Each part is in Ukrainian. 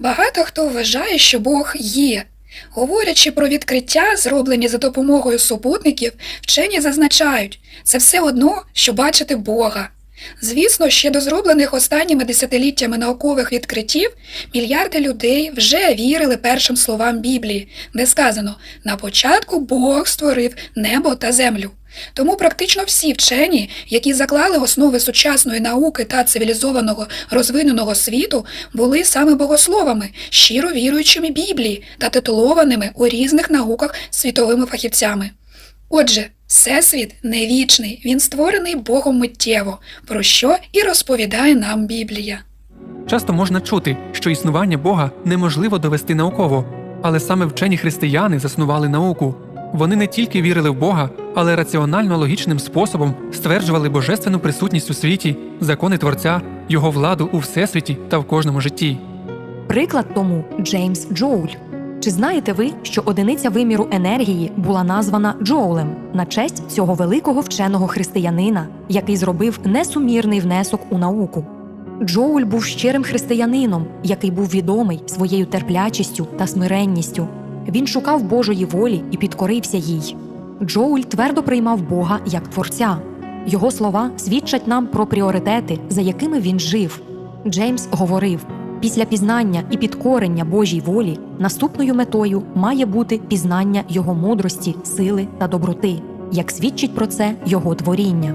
Багато хто вважає, що Бог є. Говорячи про відкриття, зроблені за допомогою супутників, вчені зазначають, це все одно, що бачити Бога. Звісно, ще до зроблених останніми десятиліттями наукових відкриттів мільярди людей вже вірили першим словам Біблії, де сказано «На початку Бог створив небо та землю». Тому практично всі вчені, які заклали основи сучасної науки та цивілізованого розвиненого світу, були саме богословами, щиро віруючими Біблії та титулованими у різних науках світовими фахівцями. Отже, Всесвіт не вічний, він створений Богом миттєво, про що і розповідає нам Біблія. Часто можна чути, що існування Бога неможливо довести науково, але саме вчені християни заснували науку. Вони не тільки вірили в Бога, але раціонально логічним способом стверджували божественну присутність у світі, закони Творця, його владу у всесвіті та в кожному житті. Приклад тому Джеймс Джоуль. Чи знаєте ви, що одиниця виміру енергії була названа Джоулем на честь цього великого вченого християнина, який зробив несумірний внесок у науку? Джоуль був щирим християнином, який був відомий своєю терплячістю та смиренністю. Він шукав Божої волі і підкорився їй. Джоуль твердо приймав Бога як творця. Його слова свідчать нам про пріоритети, за якими він жив. Джеймс говорив: після пізнання і підкорення Божій волі наступною метою має бути пізнання його мудрості, сили та доброти, як свідчить про це його творіння.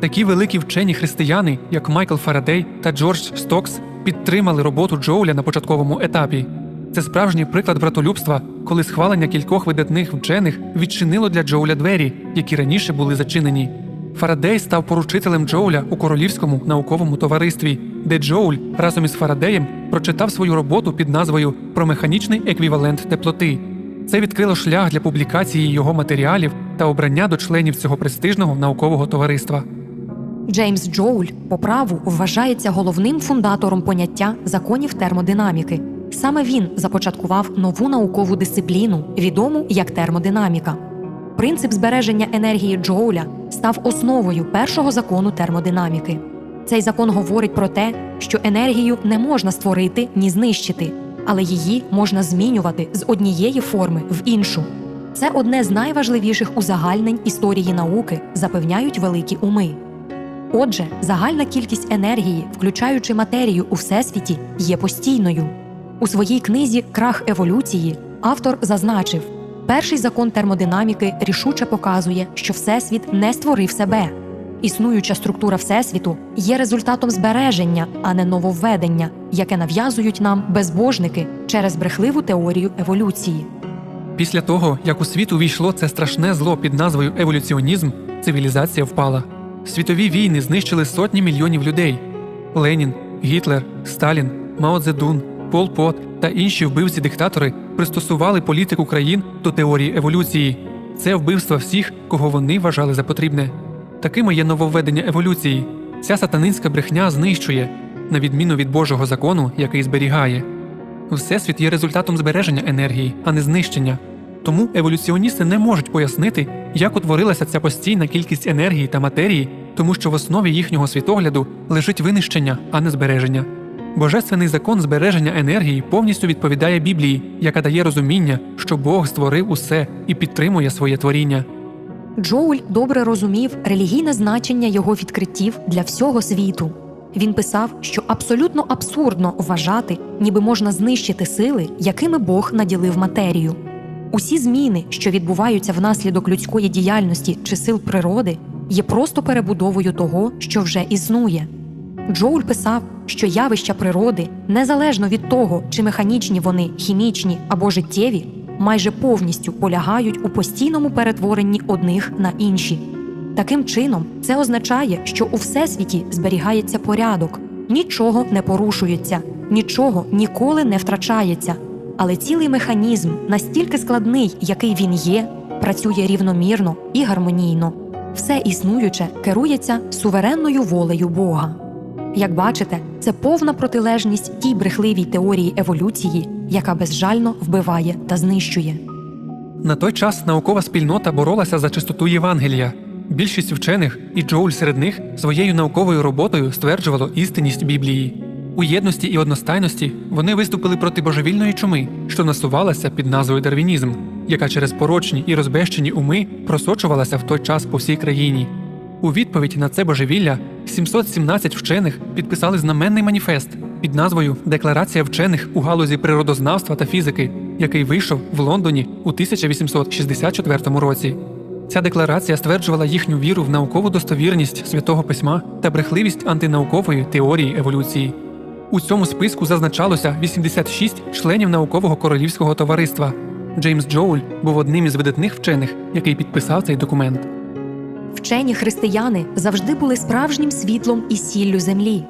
Такі великі вчені християни, як Майкл Фарадей та Джордж Стокс, підтримали роботу Джоуля на початковому етапі. Це справжній приклад братолюбства, коли схвалення кількох видатних вчених відчинило для Джоуля двері, які раніше були зачинені. Фарадей став поручителем Джоуля у королівському науковому товаристві, де Джоуль разом із Фарадеєм прочитав свою роботу під назвою Про механічний еквівалент теплоти. Це відкрило шлях для публікації його матеріалів та обрання до членів цього престижного наукового товариства. Джеймс Джоуль по праву вважається головним фундатором поняття законів термодинаміки. Саме він започаткував нову наукову дисципліну, відому як термодинаміка. Принцип збереження енергії Джоуля став основою першого закону термодинаміки. Цей закон говорить про те, що енергію не можна створити ні знищити, але її можна змінювати з однієї форми в іншу. Це одне з найважливіших узагальнень історії науки, запевняють великі уми. Отже, загальна кількість енергії, включаючи матерію у всесвіті, є постійною. У своїй книзі Крах еволюції автор зазначив: перший закон термодинаміки рішуче показує, що Всесвіт не створив себе. Існуюча структура Всесвіту є результатом збереження, а не нововведення, яке нав'язують нам безбожники через брехливу теорію еволюції. Після того, як у світ увійшло це страшне зло під назвою еволюціонізм, цивілізація впала. Світові війни знищили сотні мільйонів людей. Ленін, Гітлер, Сталін, Мао Цзедун, Пол Пот та інші вбивці-диктатори пристосували політику країн до теорії еволюції. Це вбивство всіх, кого вони вважали за потрібне. Такими є нововведення еволюції. Ця сатанинська брехня знищує, на відміну від Божого закону, який зберігає. Всесвіт є результатом збереження енергії, а не знищення. Тому еволюціоністи не можуть пояснити, як утворилася ця постійна кількість енергії та матерії, тому що в основі їхнього світогляду лежить винищення, а не збереження. Божественний закон збереження енергії повністю відповідає Біблії, яка дає розуміння, що Бог створив усе і підтримує своє творіння. Джоуль добре розумів релігійне значення його відкриттів для всього світу. Він писав, що абсолютно абсурдно вважати, ніби можна знищити сили, якими Бог наділив матерію. Усі зміни, що відбуваються внаслідок людської діяльності чи сил природи, є просто перебудовою того, що вже існує. Джоуль писав, що явища природи, незалежно від того, чи механічні вони, хімічні або життєві, майже повністю полягають у постійному перетворенні одних на інші. Таким чином, це означає, що у всесвіті зберігається порядок, нічого не порушується, нічого ніколи не втрачається. Але цілий механізм настільки складний, який він є, працює рівномірно і гармонійно. Все існуюче керується суверенною волею Бога. Як бачите, це повна протилежність тій брехливій теорії еволюції, яка безжально вбиває та знищує. На той час наукова спільнота боролася за чистоту Євангелія. Більшість вчених, і Джоуль серед них, своєю науковою роботою стверджувало істинність Біблії. У єдності і одностайності вони виступили проти божевільної чуми, що насувалася під назвою дарвінізм, яка через порочні і розбещені уми просочувалася в той час по всій країні. У відповідь на це божевілля 717 вчених підписали знаменний маніфест під назвою Декларація вчених у галузі природознавства та фізики, який вийшов в Лондоні у 1864 році. Ця декларація стверджувала їхню віру в наукову достовірність святого письма та брехливість антинаукової теорії еволюції. У цьому списку зазначалося 86 членів наукового королівського товариства. Джеймс Джоуль був одним із видатних вчених, який підписав цей документ. Вчені християни завжди були справжнім світлом і сіллю землі.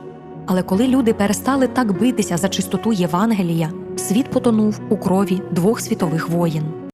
Але коли люди перестали так битися за чистоту Євангелія, світ потонув у крові двох світових воєн.